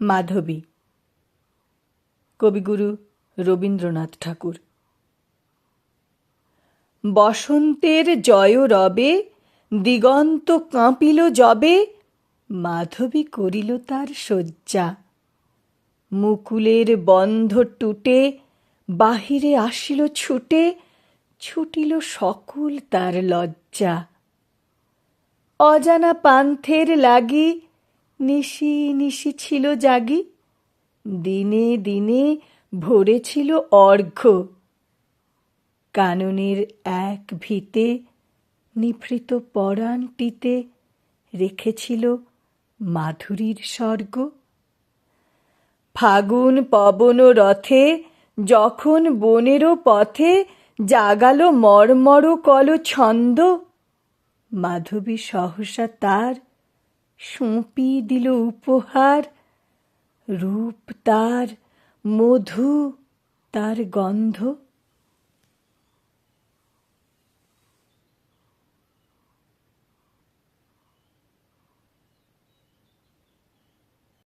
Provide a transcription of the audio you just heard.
মাধবী। কবিগুরু রবীন্দ্রনাথ ঠাকুর। বসন্তের জয় রবে, দিগন্ত কাঁপিল যবে মাধবী করিল তার শয্যা। মুকুলের বন্ধ টুটে, বাহিরে আসিল ছুটে, ছুটিল সকল তার লজ্জা। অজানা পান্থের লাগি নিশি নিশি ছিল জাগি, দিনে দিনে ভরেছিল অর্ঘ্য। কাননের এক ভিতে নিভৃত পরাণটিতে রেখেছিল মাধুরীর স্বর্গ। ফাগুন পবন রথে যখন বনেরও পথে জাগালো মর্মর কল ছন্দ মাধবী সহসা তার সঁপি দিল উপহার রূপ তার মধু তার গন্ধ।